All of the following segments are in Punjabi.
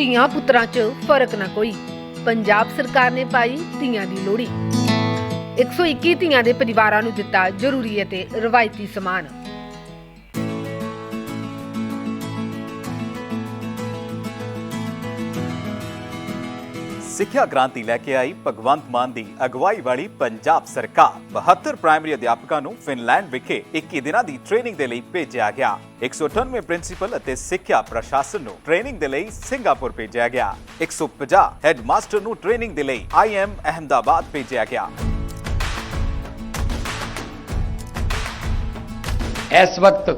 ਧੀਆਂ ਪੁੱਤਰਾਂ 'ਚ ਫ਼ਰਕ ਨਾ ਕੋਈ। ਪੰਜਾਬ ਸਰਕਾਰ ਨੇ ਪਾਈ ਧੀਆਂ ਦੀ ਲੋੜੀ 121 ਧੀਆਂ ਦੇ ਪਰਿਵਾਰਾਂ ਨੂੰ ਦਿੱਤਾ ਜ਼ਰੂਰੀ ਅਤੇ ਰਵਾਇਤੀ ਸਮਾਨ। ਸਿੱਖਿਆ ਕ੍ਰਾਂਤੀ ਲੈ ਕੇ ਆਈ ਭਗਵੰਤ ਮਾਨ ਦੀ ਅਗਵਾਈ ਵਾਲੀ ਪੰਜਾਬ ਸਰਕਾਰ। 72 ਪ੍ਰਾਇਮਰੀ ਅਧਿਆਪਕਾਂ ਨੂੰ ਫਿਨਲੈਂਡ ਵਿਖੇ 21 ਦਿਨਾਂ ਦੀ ਟ੍ਰੇਨਿੰਗ ਦੇ ਲਈ ਭੇਜਿਆ ਗਿਆ। 198 ਪ੍ਰਿੰਸੀਪਲ ਅਤੇ ਸਿੱਖਿਆ ਪ੍ਰਸ਼ਾਸਨ ਨੂੰ ਟ੍ਰੇਨਿੰਗ ਦੇ ਲਈ ਸਿੰਗਾਪੁਰ ਭੇਜਿਆ ਗਿਆ। 150 ਹੈਡਮਾਸਟਰ ਨੂੰ ਟ੍ਰੇਨਿੰਗ ਦੇ ਲਈ ਆਈਐਮ ਅਹਮਦਾਬਾਦ ਭੇਜਿਆ ਗਿਆ। ਇਸ ਵਕਤ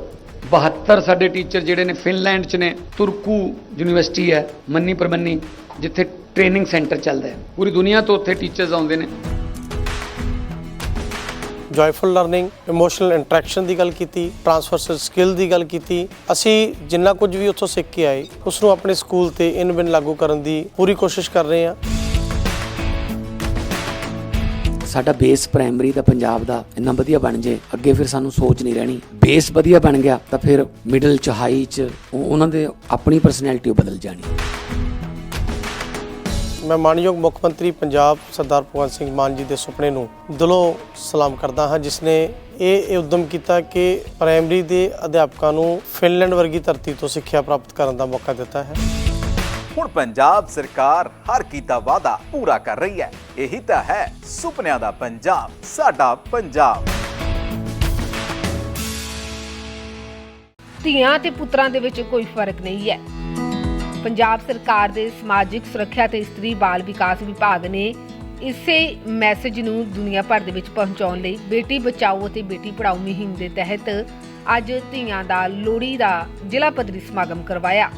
72 ਸਾਡੇ ਟੀਚਰ ਜਿਹੜੇ ਨੇ ਫਿਨਲੈਂਡ 'ਚ ਨੇ, ਤੁਰਕੂ ਯੂਨੀਵਰਸਿਟੀ ਹੈ ਮੰਨੀ ਪਰਮੰਨੀ ਜਿੱਥੇ ਟ੍ਰੇਨਿੰਗ ਸੈਂਟਰ ਚੱਲਦਾ ਹੈ। ਪੂਰੀ ਦੁਨੀਆ ਤੋਂ ਉੱਥੇ ਟੀਚਰਸ ਆਉਂਦੇ ਨੇ। ਜੋਇਫੁਲ ਲਰਨਿੰਗ ਇਮੋਸ਼ਨਲ ਇੰਟਰੈਕਸ਼ਨ ਦੀ ਗੱਲ ਕੀਤੀ ਟ੍ਰਾਂਸਫਰਸਲ ਸਕਿੱਲ ਦੀ ਗੱਲ ਕੀਤੀ। ਅਸੀਂ ਜਿੰਨਾ ਕੁਝ ਵੀ ਉੱਥੋਂ ਸਿੱਖ ਕੇ ਆਏ ਉਸ ਨੂੰ ਆਪਣੇ ਸਕੂਲ ਤੇ ਇਨ ਬਿਨ ਲਾਗੂ ਕਰਨ ਦੀ ਪੂਰੀ ਕੋਸ਼ਿਸ਼ ਕਰ ਰਹੇ ਹਾਂ। ਸਾਡਾ ਬੇਸ ਪ੍ਰਾਇਮਰੀ ਦਾ ਪੰਜਾਬ ਦਾ ਇੰਨਾ ਵਧੀਆ ਬਣ ਜੇ ਅੱਗੇ ਫਿਰ ਸਾਨੂੰ ਸੋਚ ਨਹੀਂ ਰਹਿਣੀ। ਬੇਸ ਵਧੀਆ ਬਣ ਗਿਆ ਤਾਂ ਫਿਰ ਮਿਡਲ ਚ ਹਾਈ ਚ ਉਹ- ਉਹਨਾਂ ਦੇ ਆਪਣੀ ਪਰਸਨੈਲਿਟੀ ਬਦਲ ਜਾਣੀ। ਮੈਂ ਮਾਨਯੋਗ ਮੁੱਖ ਮੰਤਰੀ ਪੰਜਾਬ ਸਰਦਾਰ ਭਗਵੰਤ ਸਿੰਘ ਮਾਨ ਜੀ ਦੇ ਸੁਪਨੇ ਨੂੰ ਦਿਲੋਂ ਸਲਾਮ ਕਰਦਾ ਹਾਂ ਜਿਸ ਨੇ ਇਹ ਇਹ ਉਦਮ ਕੀਤਾ ਕਿ ਪ੍ਰਾਇਮਰੀ ਦੇ ਅਧਿਆਪਕਾਂ ਨੂੰ ਫਿਨਲੈਂਡ ਵਰਗੀ ਧਰਤੀ ਤੋਂ ਸਿੱਖਿਆ ਪ੍ਰਾਪਤ ਕਰਨ ਦਾ ਮੌਕਾ ਦਿੱਤਾ ਹੈ। ਹੁਣ ਪੰਜਾਬ ਸਰਕਾਰ ਹਰ ਕੀਤਾ ਵਾਅਦਾ ਪੂਰਾ ਕਰ ਰਹੀ ਹੈ। ਇਹੀ ਤਾਂ ਹੈ ਸੁਪਨਿਆਂ ਦਾ ਪੰਜਾਬ ਸਾਡਾ ਪੰਜਾਬ। ਧੀਆਂ ਤੇ ਪੁੱਤਰਾਂ ਦੇ ਵਿੱਚ ਕੋਈ ਫ਼ਰਕ ਨਹੀਂ ਹੈ। ਪੰਜਾਬ ਸਰਕਾਰ ਦੇ ਸਮਾਜਿਕ ਸੁਰੱਖਿਆ ਤੇ ਇਸਤਰੀ ਬਾਲ ਵਿਕਾਸ ਵਿਭਾਗ ਨੇ ਇਸੇ ਮੈਸੇਜ ਨੂੰ ਦੁਨੀਆ ਭਰ ਦੇ ਵਿੱਚ ਪਹੁੰਚਾਉਣ ਲਈ ਬੇਟੀ ਬਚਾਓ ਅਤੇ ਬੇਟੀ ਪੜਾਓ ਮੁਹਿੰਮ ਦੇ ਤਹਿਤ ਅੱਜ ਧੀਆਂ ਦਾ ਲੋਹੜੀ ਦਾ ਜ਼ਿਲ੍ਹਾ ਪੱਧਰੀ ਸਮਾਗਮ ਕਰਵਾਇਆ।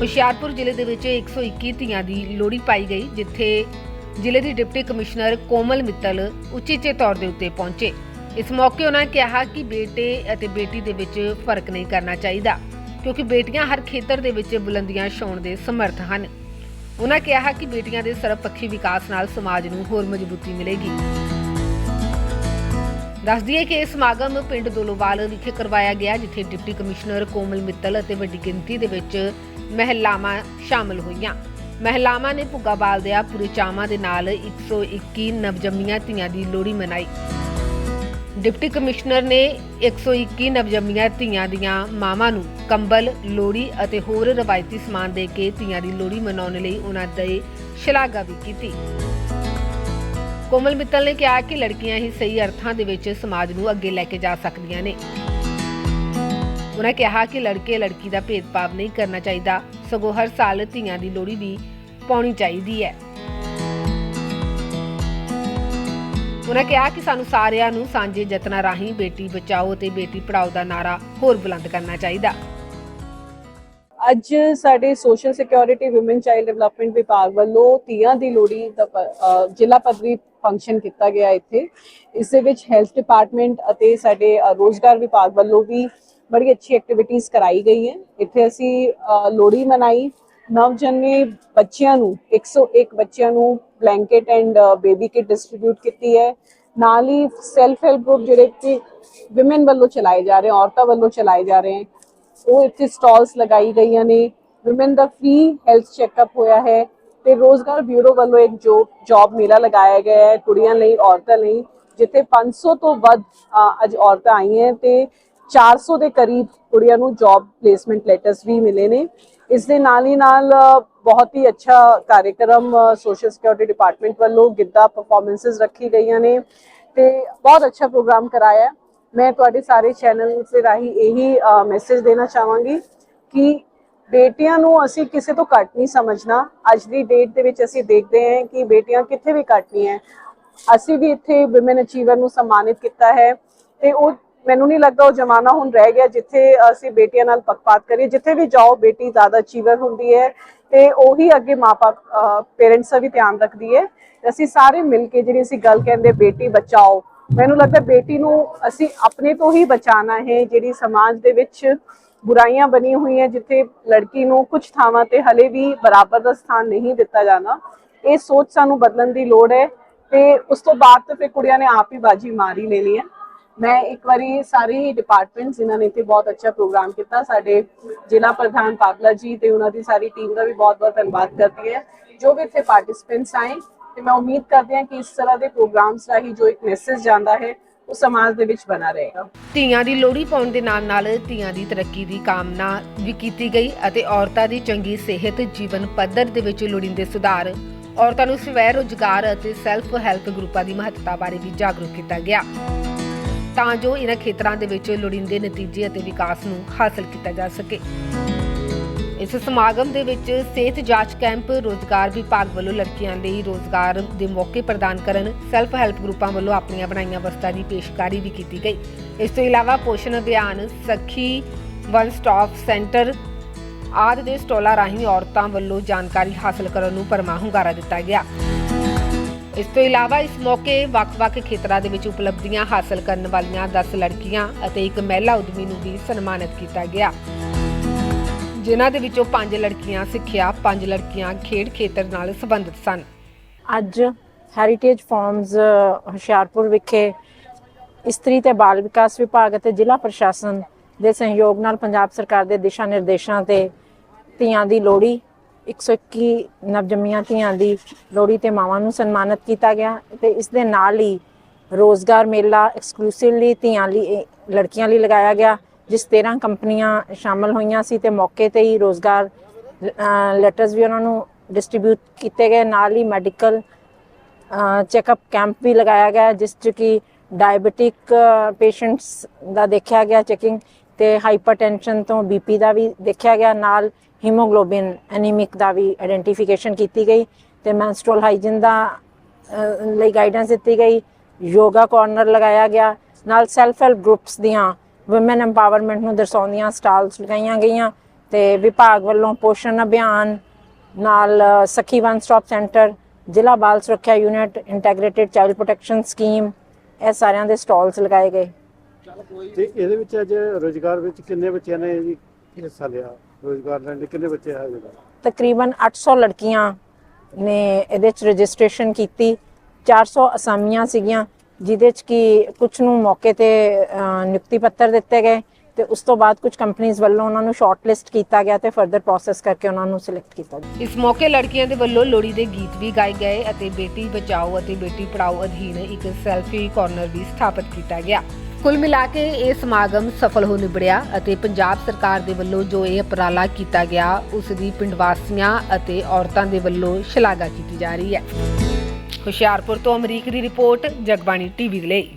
ਹੁਸ਼ਿਆਰਪੁਰ ਜ਼ਿਲ੍ਹੇ ਦੇ ਵਿੱਚ 121 ਧੀਆਂ ਦੀ ਲੋਹੜੀ ਪਾਈ ਗਈ, ਜਿੱਥੇ ਜ਼ਿਲ੍ਹੇ ਦੀ ਡਿਪਟੀ ਕਮਿਸ਼ਨਰ ਕੋਮਲ ਮਿੱਤਲ ਉਚੇਚੇ ਤੌਰ ਦੇ ਉੱਤੇ ਪਹੁੰਚੇ। ਇਸ ਮੌਕੇ ਉਹਨਾਂ ਕਿਹਾ ਕਿ ਬੇਟੇ ਅਤੇ ਬੇਟੀ ਦੇ ਵਿੱਚ ਫ਼ਰਕ ਨਹੀਂ ਕਰਨਾ ਚਾਹੀਦਾ। ਕਿਉਂਕਿ ਬੇਟੀਆਂ ਹਰ ਖੇਤਰ ਦੇ ਵਿੱਚ ਬੁਲੰਦੀਆਂ ਛਾਉਣ ਦੇ ਸਮਰੱਥ ਹਨ। ਉਹਨਾਂ ਕਿਹਾ ਕਿ ਬੇਟੀਆਂ ਦੇ ਸਰਬਪੱਖੀ ਵਿਕਾਸ ਨਾਲ ਸਮਾਜ ਨੂੰ ਹੋਰ ਮਜ਼ਬੂਤੀ ਮਿਲੇਗੀ। ਦੱਸ ਦਈਏ ਕਿ ਇਹ ਸਮਾਗਮ ਪਿੰਡ ਦੋਲੋਵਾਲ ਵਿਖੇ ਕਰਵਾਇਆ ਗਿਆ, ਜਿੱਥੇ ਡਿਪਟੀ ਕਮਿਸ਼ਨਰ ਕੋਮਲ ਮਿੱਤਲ ਅਤੇ ਵੱਡੀ ਗਿਣਤੀ ਦੇ ਵਿੱਚ ਮਹਿਲਾਵਾਂ ਸ਼ਾਮਲ ਹੋਈਆਂ। ਮਹਿਲਾਵਾਂ ਨੇ ਭੁੱਗਾ ਬਾਲਦਿਆਂ ਪੂਰੇ ਚਾਵਾਂ ਦੇ ਨਾਲ 121 ਨਵਜੰਮੀਆਂ ਧੀਆਂ ਦੀ ਲੋਹੜੀ ਮਨਾਈ। ਡਿਪਟੀ ਕਮਿਸ਼ਨਰ ਨੇ 121 ਨਵਜੰਮੀਆਂ ਧੀਆਂ ਦੀਆਂ ਮਾਵਾਂ ਨੂੰ ਕੰਬਲ, ਲੋਹੜੀ ਅਤੇ ਹੋਰ ਰਵਾਇਤੀ ਸਮਾਨ ਦੇ ਕੇ ਧੀਆਂ ਦੀ ਲੋਹੜੀ ਮਨਾਉਣ ਲਈ ਉਹਨਾਂ ਦੇ ਸ਼ਲਾਘਾ ਵੀ ਕੀਤੀ। ਕੋਮਲ ਮਿੱਤਲ ਨੇ ਕਿਹਾ ਕਿ ਲੜਕੀਆਂ ਹੀ ਸਹੀ ਅਰਥਾਂ ਦੇ ਵਿੱਚ ਸਮਾਜ ਨੂੰ ਅੱਗੇ ਲੈ ਕੇ ਜਾ ਸਕਦੀਆਂ ਨੇ। ਉਹਨਾਂ ਕਿਹਾ ਕਿ ਲੜਕੇ ਲੜਕੀ ਦਾ ਭੇਦਭਾਵ ਨਹੀਂ ਕਰਨਾ ਚਾਹੀਦਾ। ਸਗੋਂ ਹਰ ਸਾਲ ਧੀਆਂ ਦੀ ਲੋਹੜੀ ਵੀ ਪਾਉਣੀ ਚਾਹੀਦੀ ਹੈ। ਉਹਨਾਂ ਕਿਹਾ ਕਿ ਸਾਨੂੰ ਸਾਰਿਆਂ ਨੂੰ ਸਾਂਝੇ ਯਤਨਾਂ ਰਾਹੀਂ ਬੇਟੀ ਬਚਾਓ ਤੇ ਬੇਟੀ ਪੜਾਓ ਦਾ ਨਾਰਾ ਹੋਰ ਬੁਲੰਦ ਕਰਨਾ ਚਾਹੀਦਾ। ਅੱਜ ਸਾਡੇ social security women child development ਵਿਭਾਗ ਵੱਲੋਂ ਤੀਆਂ ਦੀ ਲੋਹੜੀ ਦਾ ਜ਼ਿਲ੍ਹਾ ਪੱਧਰੀ ਫੰਕਸ਼ਨ ਕੀਤਾ ਗਿਆ ਇੱਥੇ। ਇਸ ਦੇ ਵਿੱਚ ਹੈਲਥ ਡਿਪਾਰਟਮੈਂਟ ਅਤੇ ਸਾਡੇ ਅ, ਰੋਜ਼ਗਾਰ ਵਿਭਾਗ ਵੱਲੋਂ ਵੀ ਬੜੀ ਅੱਛੀ ਐਕਟੀਵਿਟੀਜ਼ ਕਰਾਈ ਗਈ ਹੈ। ਇੱਥੇ ਅਸੀਂ ਅ, ਲੋਹੜੀ ਮਨਾਈ। ਨਵਜਨਮੇ ਬੱਚਿਆਂ ਨੂੰ 101 ਬੱਚਿਆਂ ਨੂੰ blanket and baby kit distribute ਕੀਤੀ ਹੈ। ਨਾਲ ਹੀ ਸੈਲਫ ਹੈਲਪ ਗਰੁੱਪ ਜਿਹੜੇ ਕਿ ਔਮਨ ਵੱਲੋਂ ਚਲਾਏ ਜਾ ਰਹੇ, ਔਰਤਾਂ ਵੱਲੋਂ ਚਲਾਏ ਜਾ ਰਹੇ ਉਹ ਇੱਥੇ ਸਟਾਲਸ ਲਗਾਈ ਗਈਆਂ ਨੇ। ਔਮਨ ਦਾ ਫ੍ਰੀ ਹੈਲਥ ਚੈੱਕਅਪ ਹੋਇਆ ਹੈ ਤੇ ਰੋਜ਼ਗਾਰ ਬਿਊਰੋ ਵੱਲੋਂ ਇੱਕ ਜੋ ਜੌਬ ਮੇਲਾ ਲਗਾਇਆ ਗਿਆ ਹੈ ਕੁੜੀਆਂ ਲਈ, ਔਰਤਾਂ ਲਈ, ਜਿੱਥੇ 500 ਤੋਂ ਵੱਧ ਅੱਜ ਔਰਤਾਂ ਆਈਆਂ ਤੇ 400 ਦੇ ਕਰੀਬ ਕੁੜੀਆਂ ਨੂੰ ਜੌਬ ਪਲੇਸਮੈਂਟ ਲੈਟਰਸ ਵੀ ਮਿਲੇ ਨੇ। ਇਸ ਦੇ ਨਾਲ ਹੀ ਨਾਲ ਬਹੁਤ ਹੀ ਅੱਛਾ ਕਾਰਜਕ੍ਰਮ ਸੋਸ਼ਲ ਸਿਕਿਉਰਿਟੀ ਡਿਪਾਰਟਮੈਂਟ ਵੱਲੋਂ ਗਿੱਧਾ ਪਰਫਾਰਮੈਂਸਸ ਰੱਖੀ ਗਈਆਂ ਨੇ ਤੇ ਬਹੁਤ ਅੱਛਾ ਪ੍ਰੋਗਰਾਮ ਕਰਾਇਆ ਮੈਂ ਤੁਹਾਡੇ ਸਾਰੇ ਚੈਨਲ ਦੇ ਰਾਹੀਂ ਇਹੀ ਮੈਸੇਜ ਦੇਣਾ ਚਾਹਾਂਗੀ ਕਿ ਬੇਟੀਆਂ ਨੂੰ ਅਸੀਂ ਕਿਸੇ ਤੋਂ ਘੱਟ ਨਹੀਂ ਸਮਝਣਾ। ਅੱਜ ਦੀ ਡੇਟ ਦੇ ਵਿੱਚ ਅਸੀਂ ਦੇਖਦੇ ਹਾਂ ਕਿ ਬੇਟੀਆਂ ਕਿੱਥੇ ਵੀ ਘੱਟ ਨਹੀਂ ਹੈ। ਅਸੀਂ ਵੀ ਇੱਥੇ ਔਮਨ ਅਚੀਵਰ ਨੂੰ ਸਨਮਾਨਿਤ ਕੀਤਾ ਹੈ ਤੇ ਉਹ ਮੈਨੂੰ ਨਹੀਂ ਲੱਗਦਾ ਉਹ ਜ਼ਮਾਨਾ ਹੁਣ ਰਹਿ ਗਿਆ ਜਿੱਥੇ ਅਸੀਂ ਬੇਟੀਆਂ ਨਾਲ ਪੱਖਪਾਤ ਕਰੀਏ, ਜਿੱਥੇ ਵੀ ਜਾਓ ਬੇਟੀ ਜ਼ਿਆਦਾ ਅਚੀਵਰ ਹੁੰਦੀ ਹੈ ਤੇ ਉਹੀ ਅੱਗੇ ਮਾਪੇ ਪੇਰੈਂਟਸ ਦਾ ਵੀ ਧਿਆਨ ਰੱਖਦੀ ਹੈ। ਅਸੀਂ ਸਾਰੇ ਮਿਲ ਕੇ ਜਿਹੜੀ ਅਸੀਂ ਗੱਲ ਕਹਿੰਦੇ, ਬੇਟੀ ਬਚਾਓ। ਮੈਨੂੰ ਲੱਗਦਾ ਬੇਟੀ ਨੂੰ ਅਸੀਂ ਆਪਣੇ ਤੋਂ ਹੀ ਬਚਾਉਣਾ ਹੈ, ਜਿਹੜੀ ਸਮਾਜ ਦੇ ਵਿੱਚ ਬੁਰਾਈਆਂ ਬਣੀ ਹੋਈਆਂ, ਜਿੱਥੇ ਲੜਕੀ ਨੂੰ ਕੁਝ ਥਾਵਾਂ ਤੇ ਹਲੇ ਵੀ ਬਰਾਬਰ ਦਾ ਸਥਾਨ ਨਹੀਂ ਦਿੱਤਾ ਜਾਣਾ। ਇਹ ਸੋਚ ਸਾਨੂੰ ਬਦਲਣ ਦੀ ਲੋੜ ਹੈ ਤੇ ਉਸ ਤੋਂ ਬਾਅਦ ਤਾਂ ਫਿਰ ਕੁੜੀਆਂ ਨੇ ਆਪ ਹੀ ਬਾਜੀ ਮਾਰੀ ਲੈਣੀ ਹੈ। ਮੈਂ ਇੱਕ ਵਾਰੀ ਸਾਰੇ ਹੀ ਡਿਪਾਰਟਮੈਂਟਸ ਜਿਨ੍ਹਾਂ ਨੇ ਇੱਥੇ ਬਹੁਤ ਅੱਛਾ ਪ੍ਰੋਗਰਾਮ ਕੀਤਾ, ਸਾਡੇ ਜ਼ਿਲ੍ਹਾ ਪ੍ਰਧਾਨ ਪਾਬਲਾ ਜੀ ਤੇ ਉਹਨਾਂ ਦੀ ਸਾਰੀ ਟੀਮ ਦਾ ਵੀ ਬਹੁਤ-ਬਹੁਤ ਧੰਨਵਾਦ ਕਰਦੀ ਹੈ। ਜੋ ਵੀ ਇੱਥੇ ਪਾਰਟਿਸਿਪੈਂਟਸ ਆਏ, ਤੇ ਮੈਂ ਉਮੀਦ ਕਰਦੀ ਹਾਂ ਕਿ ਇਸ ਤਰ੍ਹਾਂ ਦੇ ਪ੍ਰੋਗਰਾਮਸ ਰਾਹੀਂ ਜੋ ਇੱਕ ਮੈਸੇਜ ਜਾਂਦਾ ਹੈ, ਉਹ ਸਮਾਜ ਦੇ ਵਿੱਚ ਬਣਾ ਰਹੇਗਾ। ਧੀਆਂ ਦੀ ਲੋਹੜੀ ਪਾਉਣ ਦੇ ਨਾਲ ਨਾਲ ਧੀਆਂ ਦੀ ਤਰੱਕੀ ਦੀ ਕਾਮਨਾ ਵੀ ਕੀਤੀ ਗਈ ਅਤੇ ਔਰਤਾਂ ਦੀ ਚੰਗੀ ਸਿਹਤ, ਜੀਵਨ ਪੱਧਰ ਦੇ ਵਿੱਚ ਲੋੜੀਂਦੇ ਸੁਧਾਰ, ਔਰਤਾਂ ਨੂੰ ਸਵੈ ਰੋਜ਼ਗਾਰ ਅਤੇ ਸੈਲਫ ਹੈਲਪ ਗਰੁੱਪਾਂ ਦੀ ਮਹੱਤਤਾ ਬਾਰੇ ਵੀ ਜਾਗਰੂਕ ਕੀਤਾ ਗਿਆ। ਤਾਂ ਜੋ ਇਹਨਾਂ ਖੇਤਰਾਂ ਦੇ ਵਿੱਚ ਲੋੜੀਂਦੇ ਨਤੀਜੇ ਅਤੇ ਵਿਕਾਸ ਨੂੰ ਹਾਸਲ ਕੀਤਾ ਜਾ ਸਕੇ। ਇਸ ਸਮਾਗਮ ਦੇ ਵਿੱਚ ਸਿਹਤ ਜਾਂਚ ਕੈਂਪ, ਰੋਜ਼ਗਾਰ ਵਿਭਾਗ ਵੱਲੋਂ ਲੜਕੀਆਂ ਲਈ ਰੋਜ਼ਗਾਰ ਦੇ ਮੌਕੇ ਪ੍ਰਦਾਨ ਕਰਨ ਸੈਲਫ ਹੈਲਪ ਗਰੁੱਪਾਂ ਵੱਲੋਂ ਆਪਣੀਆਂ ਬਣਾਈਆਂ ਵਸਤਾਂ ਦੀ ਪੇਸ਼ਕਾਰੀ ਵੀ ਕੀਤੀ ਗਈ। ਇਸ ਤੋਂ ਇਲਾਵਾ ਪੋਸ਼ਣ ਅਭਿਆਨ, ਸਖੀ, ਵਨ ਸਟਾਪ ਸੈਂਟਰ ਆਦਿ ਦੇ ਸਟਾਲਾਂ ਰਾਹੀਂ ਔਰਤਾਂ ਵੱਲੋਂ ਜਾਣਕਾਰੀ ਹਾਸਲ ਕਰਨ ਨੂੰ ਪਰਮਾ ਹੁੰਗਾਰਾ ਦਿੱਤਾ ਗਿਆ। ਇਸ ਤੋਂ ਇਲਾਵਾ ਇਸ ਮੌਕੇ ਵੱਖ-ਵੱਖ ਖੇਤਰਾਂ ਦੇ ਵਿੱਚ ਉਪਲਬਧੀਆਂ ਹਾਸਲ ਕਰਨ ਵਾਲੀਆਂ 10 ਲੜਕੀਆਂ ਅਤੇ ਇੱਕ ਮਹਿਲਾ ਉਦਮੀ ਨੂੰ ਵੀ ਸਨਮਾਨਿਤ ਕੀਤਾ ਗਿਆ। ਜਿਨ੍ਹਾਂ ਦੇ ਵਿੱਚੋਂ 5 ਲੜਕੀਆਂ ਸਿੱਖਿਆ 5 ਲੜਕੀਆਂ ਖੇਡ ਖੇਤਰ ਨਾਲ ਸੰਬੰਧਿਤ ਸਨ। ਅੱਜ ਹੈਰੀਟੇਜ ਫਾਰਮਸ ਹੁਸ਼ਿਆਰਪੁਰ ਵਿਖੇ ਇਸਤਰੀ ਤੇ ਬਾਲ ਵਿਕਾਸ ਵਿਭਾਗ ਅਤੇ ਜ਼ਿਲ੍ਹਾ ਪ੍ਰਸ਼ਾਸਨ ਦੇ ਸਹਿਯੋਗ ਨਾਲ ਪੰਜਾਬ ਸਰਕਾਰ ਦੇ ਦਿਸ਼ਾ ਨਿਰਦੇਸ਼ਾਂ ਤੇ ਧੀਆਂ ਦੀ ਲੋਹੜੀ 121 ਨਵਜੰਮੀਆਂ ਧੀਆਂ ਦੀ ਲੋਹੜੀ ਤੇ ਮਾਵਾਂ ਨੂੰ ਸਨਮਾਨਿਤ ਕੀਤਾ ਗਿਆ ਤੇ ਇਸ ਦੇ ਨਾਲ ਹੀ ਰੋਜ਼ਗਾਰ ਮੇਲਾ ਐਕਸਕਲੂਸਿਵਲੀ ਧੀਆਂ ਲਈ ਲੜਕੀਆਂ ਲਈ ਲਗਾਇਆ ਗਿਆ, ਜਿਸ 13 ਕੰਪਨੀਆਂ ਸ਼ਾਮਲ ਹੋਈਆਂ ਸੀ ਤੇ ਮੌਕੇ ਤੇ ਹੀ ਰੋਜ਼ਗਾਰ ਲੈਟਰਸ ਵੀ ਉਹਨਾਂ ਨੂੰ ਡਿਸਟ੍ਰੀਬਿਊਟ ਕੀਤੇ ਗਏ। ਨਾਲ ਹੀ ਮੈਡੀਕਲ ਚੈੱਕਅਪ ਕੈਂਪ ਵੀ ਲਗਾਇਆ ਗਿਆ, ਜਿਸ 'ਚ ਕਿ ਡਾਇਬੀਟਿਕ ਪੇਸ਼ੈਂਟਸ ਦਾ ਦੇਖਿਆ ਗਿਆ ਚੈਕਿੰਗ ਤੇ ਹਾਈਪਰਟੈਂਸ਼ਨ ਤੋਂ ਬੀਪੀ ਦਾ ਵੀ ਦੇਖਿਆ ਗਿਆ। ਨਾਲ ਹੀਮੋਗਲੋਬਿਨ ਐਨੀਮਿਕ ਦਾ ਵੀ ਆਇਡੈਂਟੀਫਿਕੇਸ਼ਨ ਕੀਤੀ ਗਈ ਤੇ ਮੈਂਸਟਰੁਅਲ ਹਾਈਜੀਨ ਦਾ ਲਈ ਗਾਈਡੈਂਸ ਦਿੱਤੀ ਗਈ। ਯੋਗਾ ਕਾਰਨਰ ਲਗਾਇਆ ਗਿਆ। ਨਾਲ ਸੈਲਫ ਹੈਲਪ ਗਰੁੱਪਸ ਦੀਆਂ ਔਮਨ ਐਮਪਾਵਰਮੈਂਟ ਨੂੰ ਦਰਸਾਉਂਦੀਆਂ ਸਟਾਲਸ ਲਗਾਈਆਂ ਗਈਆਂ ਤੇ ਵਿਭਾਗ ਵੱਲੋਂ ਪੋਸ਼ਣ ਅਭਿਆਨ, ਨਾਲ ਸਖੀ ਵਨ ਸਟਾਪ ਸੈਂਟਰ ਜ਼ਿਲ੍ਹਾ ਬਾਲ ਸੁਰੱਖਿਆ unit integrated child protection scheme ਇਹ ਸਾਰਿਆਂ ਦੇ ਸਟਾਲਸ ਲਗਾਏ ਗਏ। ਤੇ ਇਹਦੇ ਵਿੱਚ ਅੱਜ ਰੋਜ਼ਗਾਰ ਵਿੱਚ ਕਿੰਨੇ ਬੱਚਿਆਂ ਨੇ ਹਿੱਸਾ ਲਿਆ? ਰੋਜ਼ਗਾਰ ਲੈਣ ਲਈ ਕਿੰਨੇ ਬੱਚੇ ਆਏ ਜਿਹੜਾ ਤਕਰੀਬਨ 800 ਲੜਕੀਆਂ ਨੇ ਇਹਦੇ ਚ ਰਜਿਸਟ੍ਰੇਸ਼ਨ ਕੀਤੀ। 400 ਅਸਾਮੀਆਂ ਸੀਗੀਆਂ ਜਿਹਦੇ ਚ ਕਿ ਕੁਝ ਨੂੰ ਮੌਕੇ ਤੇ ਨਿਯੁਕਤੀ ਪੱਤਰ ਦਿੱਤੇ ਗਏ ਤੇ ਉਸ ਤੋਂ ਬਾਅਦ ਕੁਝ ਕੰਪਨੀਆਂ ਵੱਲੋਂ ਉਹਨਾਂ ਨੂੰ ਸ਼ਾਰਟਲਿਸਟ ਕੀਤਾ ਗਿਆ ਤੇ ਫਰਦਰ ਪ੍ਰੋਸੈਸ ਕਰਕੇ ਉਹਨਾਂ ਨੂੰ ਸਿਲੈਕਟ ਕੀਤਾ ਗਿਆ। ਇਸ ਮੌਕੇ ਲੜਕੀਆਂ ਦੇ ਵੱਲੋਂ ਲੋਹੜੀ ਦੇ ਗੀਤ ਵੀ ਗਾਏ ਗਏ ਅਤੇ ਬੇਟੀ ਬਚਾਓ ਅਤੇ ਬੇਟੀ ਪੜਾਓ ਅਧੀਨ ਇੱਕ ਸੈਲਫੀ ਕਾਰਨਰ ਵੀ ਸਥਾਪਿਤ ਕੀਤਾ ਗਿਆ। ਕੁੱਲ ਮਿਲਾ ਕੇ ਇਹ ਸਮਾਗਮ ਸਫਲ ਹੋ ਨਿਬੜਿਆ ਅਤੇ ਪੰਜਾਬ ਸਰਕਾਰ ਦੇ ਵੱਲੋਂ ਜੋ ਇਹ ਉਪਰਾਲਾ ਕੀਤਾ ਗਿਆ, ਉਸ ਦੀ ਪਿੰਡ ਵਾਸੀਆਂ ਅਤੇ ਔਰਤਾਂ ਦੇ ਵੱਲੋਂ ਸ਼ਲਾਘਾ ਕੀਤੀ ਜਾ ਰਹੀ ਹੈ। ਹੁਸ਼ਿਆਰਪੁਰ ਤੋਂ ਅਮਰੀਕ ਦੀ ਰਿਪੋਰਟ, ਜਗਬਾਣੀ ਟੀਵੀ ਲਈ।